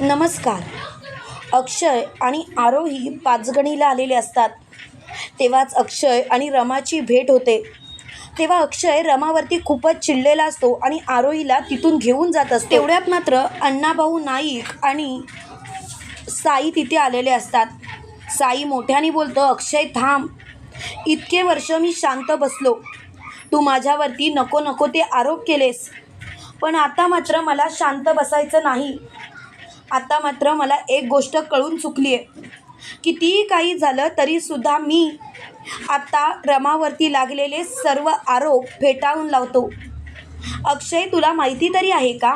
नमस्कार. अक्षय आणि आरोही पाचगणीला आलेले असतात. तेव्हाच अक्षय आणि रमाची भेट होते. तेव्हा अक्षय रमावरती खूपच चिडलेला असतो आणि आरोहीला तिथून घेऊन जात असतो. तेवढ्यात मात्र अण्णाभाऊ नाईक आणि साई तिथे आलेले असतात. साई मोठ्याने बोलतो अक्षय थांब. इतके वर्ष मी शांत बसलो. तू माझ्यावरती नको नको ते आरोप केलेस. पण आता मात्र मला शांत बसायचं नाही. आता मात्र मला एक गोष्ट कळून चुकली आहे कितीही काही झालं तरीसुद्धा मी आता रमावरती लागलेले सर्व आरोप फेटाळून लावतो. अक्षय तुला माहिती तरी आहे का?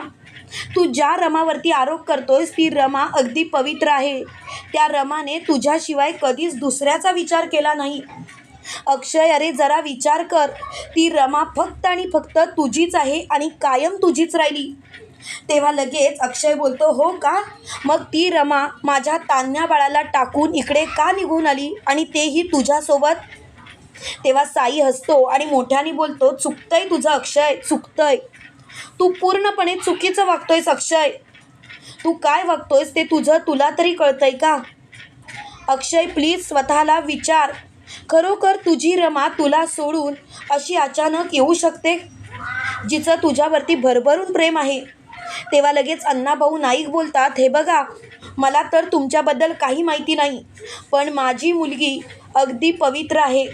तू ज्या रमावरती आरोप करतोयस ती रमा अगदी पवित्र आहे. त्या रमाने तुझ्याशिवाय कधीच दुसऱ्याचा विचार केला नाही. अक्षय अरे जरा विचार कर. ती रमा फक्त आणि फक्त तुझीच आहे आणि कायम तुझीच राहिली. तेव्हा लगेच अक्षय बोलतो हो का? मग ती रमा माझ्या तान्ह्या बाळाला टाकून इकडे का निघून आली आणि तेही तुझ्यासोबत? तेव्हा साई हसतो आणि मोठ्याने बोलतो चुकतंय तुझं अक्षय चुकतंय. तू पूर्णपणे चुकीचं वागतोयस अक्षय. तू काय वागतोयस ते तुझं तुला तरी कळतंय का? अक्षय प्लीज स्वतःला विचार. खरोखर तुझी रमा तुला सोडून अशी अचानक येऊ शकते? जिचं तुझ्यावरती भरभरून प्रेम आहे. तेव्हा लगेच अण्णाभाऊ नाईक बोलतात हे बघा मला तर तुमच्याबद्दल काही माहिती नाही पण माझी मुलगी अगदी पवित्र आहे.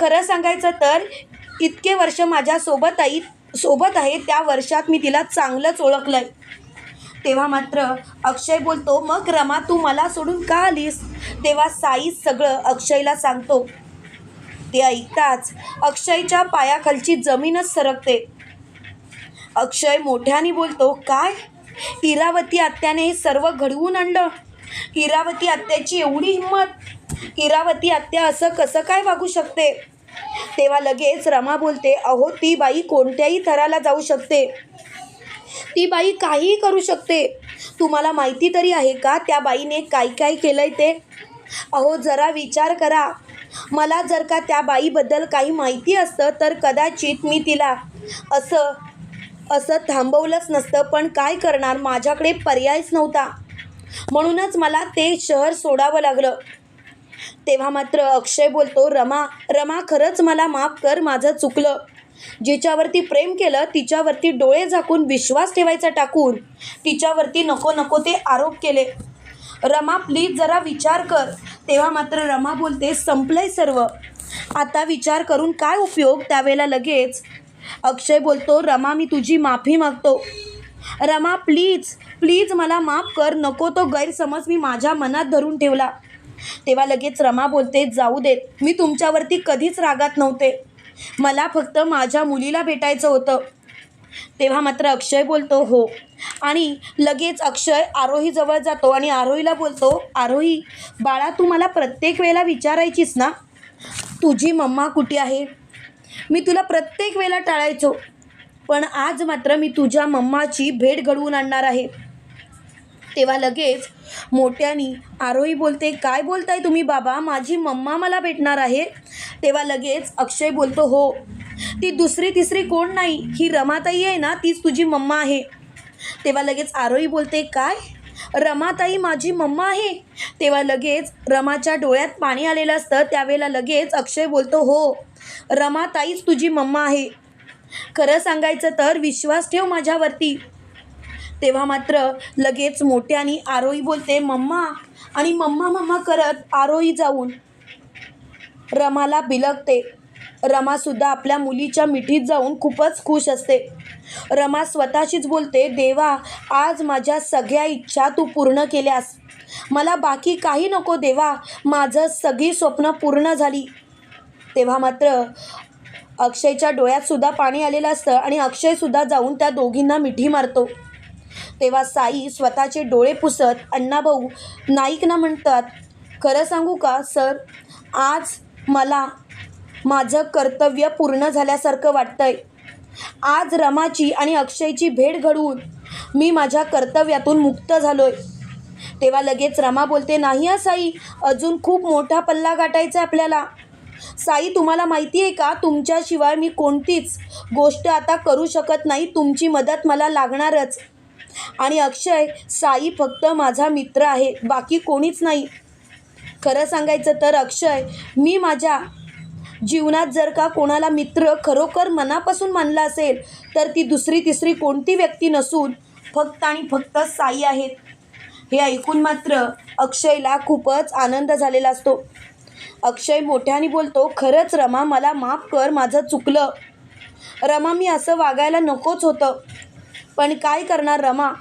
खरं सांगायचं तर इतके वर्ष माझ्यासोबत आई सोबत आहे त्या वर्षात मी तिला चांगलंच ओळखलं आहे तेव्हा मात्र अक्षय बोलतो मग रमा तू मला सोडून का आलीस? तेव्हा साई सगळं अक्षयला सांगतो. ते ऐकताच अक्षयच्या पायाखालची जमीनच सरकते. अक्षय मोठ्याने बोलतो काय? इरावती आत्याने हे सर्व घडवून आणलं? इरावती आत्याची एवढी हिंमत? इरावती आत्या असं कसं काय वागू शकते? तेव्हा लगेच रमा बोलते अहो ती बाई कोणत्याही थराला जाऊ शकते. ती बाई काहीही करू शकते. तुम्हाला माहिती तरी आहे का त्या बाईने काय काय केलंय ते? अहो जरा विचार करा. मला जर का त्या बाईबद्दल काही माहिती असतं तर कदाचित मी तिला असं असं थांबवलंच नसतं पण काय करणार? माझ्याकडे पर्यायच नव्हता. म्हणूनच मला ते शहर सोडावं लागलं. तेव्हा मात्र अक्षय बोलतो रमा रमा खरंच मला माफ कर माझं चुकलं. जिच्यावरती प्रेम केलं तिच्यावरती डोळे झाकून विश्वास ठेवायचा टाकून तिच्यावरती नको नको ते आरोप केले. रमा प्लीज जरा विचार कर. तेव्हा मात्र रमा बोलते संपलंय सर्व. आता विचार करून काय उपयोग? त्यावेळेला लगेच अक्षय बोलतो रमा मी तुझी माफी मागतो. रमा प्लीज प्लीज मला माफ कर. नको तो गैरसमज मी माझ्या मनात धरून ठेवला. तेव्हा लगेच रमा बोलते जाऊ देत मी तुमच्यावरती कधीच रागात नव्हते. मला फक्त माझ्या मुलीला भेटायचं होतं. तेव्हा मात्र अक्षय बोलतो हो. आणि लगेच अक्षय आरोहीजवळ जातो आणि आरोहीला बोलतो आरोही बाळा तू मला प्रत्येक वेळेला विचारायचीस ना? तुझी मम्मा कुठे आहे? मी तुला प्रत्येक वेळेला टाळायचो. पण आज मात्र मी तुझ्या मम्माची भेट घडवून आणणार आहे. तेव्हा लगेच मोठ्यानी आरोही बोलते काय बोलताय तुम्ही बाबा? माझी मम्मा मला भेटणार आहे. तेव्हा लगेच अक्षय बोलतो हो ती दुसरी तिसरी कोण नाही? ही रमाताई आहे ना तीच तुझी मम्मा आहे. तेव्हा लगेच आरोही बोलते काय? रमाताई माझी मम्मा आहे. तेव्हा लगेच रमाच्या डोळ्यात पाणी आलेलं असतं त्यावेळेला लगेच अक्षय बोलतो हो रमाताईच तुझी मम्मा आहे. खरं सांगायचं तर विश्वास ठेव माझ्यावरती. तेव्हा मात्र लगेच मोठ्याने आरोही बोलते मम्मा. आणि मम्मा मम्मा करत आरोही जाऊन रमाला बिलगते. रमासुद्धा आपल्या मुलीच्या मिठीत जाऊन खूपच खुश असते. रमा स्वतःशीच बोलते देवा आज माझ्या सगळ्या इच्छा तू पूर्ण केल्यास. मला बाकी काही नको देवा. माझं सगळी स्वप्न पूर्ण झाली. तेव्हा मात्र अक्षयच्या डोळ्यात सुद्धा पाणी आलेलं असतं आणि अक्षयसुद्धा जाऊन त्या दोघींना मिठी मारतो. तेव्हा साई स्वतःचे डोळे पुसत अण्णाभाऊ नाईकना म्हणतात. खरं सांगू का सर? आज मला माझं कर्तव्य पूर्ण झाल्यासारखं वाटतंय. आज रमाची आणि अक्षयची भेट घडवून मी माझ्या कर्तव्यातून मुक्त झालोय. तेव्हा लगेच रमा बोलते नाही साई अजून खूप मोठा पल्ला गाठायचा आहे आपल्याला. साई तुम्हाला माहिती आहे का? तुमच्याशिवाय मी कोणतीच गोष्ट आता करू शकत नाही. तुमची मदत मला लागणारच. आणि अक्षय साई फक्त माझा मित्र आहे. बाकी कोणीच नाही. खरं सांगायचं तर अक्षय मी माझ्या जीवनात जर का कोणाला मित्र खरोखर मनापासून मानला असेल तर ती दुसरी तिसरी कोणती व्यक्ती नसून फक्त आणि फक्त साई आहेत. हे ऐकून मात्र अक्षयला खूपच आनंद झालेला असतो. अक्षय मोठ्याने बोलतो खरंच रमा मला माफ कर माझं चुकलं. रमा मी असं वागायला नकोच होतं. पण काय करणार रमा?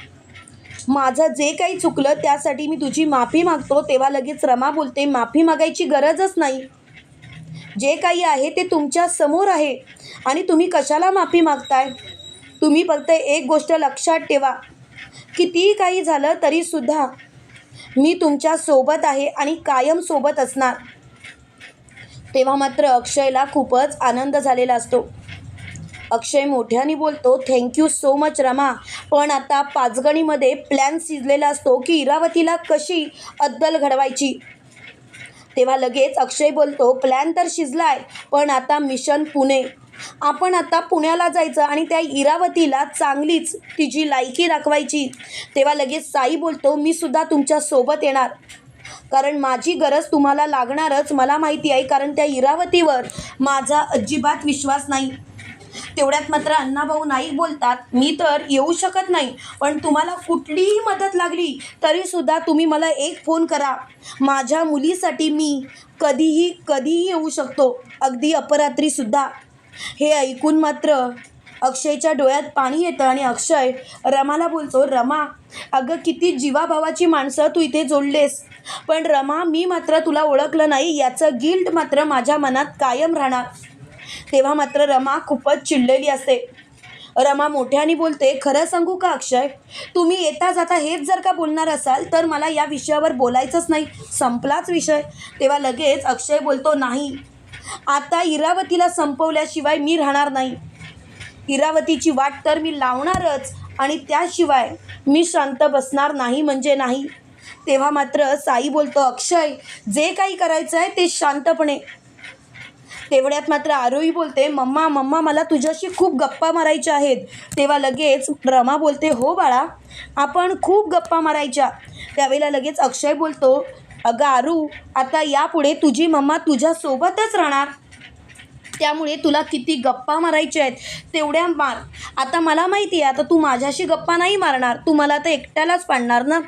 माझं जे काही चुकलं त्यासाठी मी तुझी माफी मागतो. तेव्हा लगेच रमा बोलते माफी मागायची गरजच नाही. जे काही आहे ते तुमच्यासमोर आहे. आणि तुम्ही कशाला माफी मागताय? तुम्ही फक्त एक गोष्ट लक्षात ठेवा. कितीही काही झालं तरीसुद्धा मी तुमच्यासोबत आहे आणि कायम सोबत असणार. तेव्हा मात्र अक्षयला खूपच आनंद झालेला असतो. अक्षय मोठ्याने बोलतो थँक्यू सो मच रमा. पण आता पाचगणीमध्ये प्लॅन शिजलेला असतो की इरावतीला कशी अद्दल घडवायची? तेव्हा लगेच अक्षय बोलतो प्लॅन तर शिजलाय पण आता मिशन पुणे. आपण आता पुण्याला जायचं आणि त्या इरावतीला चांगलीच तिची लायकी दाखवायची. तेव्हा लगेच साई बोलतो मी सुद्धा तुमच्यासोबत येणार. कारण माझी गरज तुम्हाला लागणारच मला माहिती आहे कारण त्या इरावतीवर माझा अजिबात विश्वास नाही. तेवढ्यात मात्र अण्णाभाऊ नाईक बोलतात मी तर येऊ शकत नाही पण तुम्हाला कुठलीही मदत लागली तरीसुद्धा तुम्ही मला एक फोन करा. माझ्या मुलीसाठी मी कधीही कधीही येऊ शकतो अगदी अपरात्रीसुद्धा. हे ऐकून मात्र अक्षयच्या डोळ्यात पाणी येतं आणि अक्षय रमाला बोलतो रमा अगं किती जीवाभावाची माणसं तू इथे जोडलेस. पण रमा मी मात्र तुला ओळखलं नाही याचं गिल्ट मात्र माझ्या मनात कायम राहणार. तेव्हा मात्र रमा खूपच चिडलेली असते. रमा मोठ्याने बोलते खरं सांगू का अक्षय? तुम्ही येता जाता हेच जर का बोलणार असाल तर मला या विषयावर बोलायचंच नाही. संपलाच विषय. तेव्हा लगेच अक्षय बोलतो नाही. आता इरावतीला संपवल्याशिवाय मी राहणार नाही. इरावतीची वाट तर मी लावणारच आणि त्याशिवाय मी शांत बसणार नाही म्हणजे नाही. तेव्हा मात्र साई बोलतो अक्षय जे काही करायचं आहे ते शांतपणे. तेवढ्यात मात्र आरोही बोलते मम्मा मम्मा मला तुझ्याशी खूप गप्पा मारायच्या आहेत. तेव्हा लगेच रमा बोलते हो बाळा आपण खूप गप्पा मारायच्या. त्यावेळेला लगेच अक्षय बोलतो अगं आरू आता यापुढे तुझी मम्मा तुझ्यासोबतच राहणार. त्यामुळे तुला किती गप्पा मारायच्या आहेत तेवढ्या मार. आता मला माहिती आहे आता तू माझ्याशी गप्पा नाही मारणार तू मला तर एकट्यालाच पाडणार ना?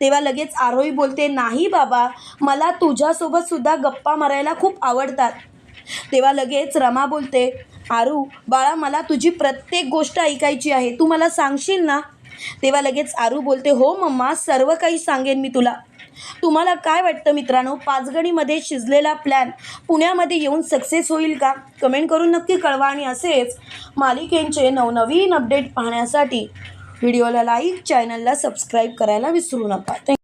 तेव्हा लगेच आरोही बोलते नाही बाबा मला तुझ्यासोबत सुद्धा गप्पा मारायला खूप आवडतात. तेव्हा लगेच रमा बोलते आरू बाळा मला तुझी प्रत्येक गोष्ट ऐकायची आहे तू मला सांगशील ना? तेव्हा लगेच आरू बोलते हो मम्मा सर्व काही सांगेन मी तुला. तुम्हाला काय वाटतं मित्रांनो? पाचगणीमध्ये शिजलेला प्लॅन पुण्यामध्ये येऊन सक्सेस होईल का? कमेंट करून नक्की कळवा आणि असेच मालिकेंचे नवनवीन अपडेट पाहण्यासाठी. व्हिडिओला लाईक चॅनलला सबस्क्राईब करायला विसरू नका. थँक्यू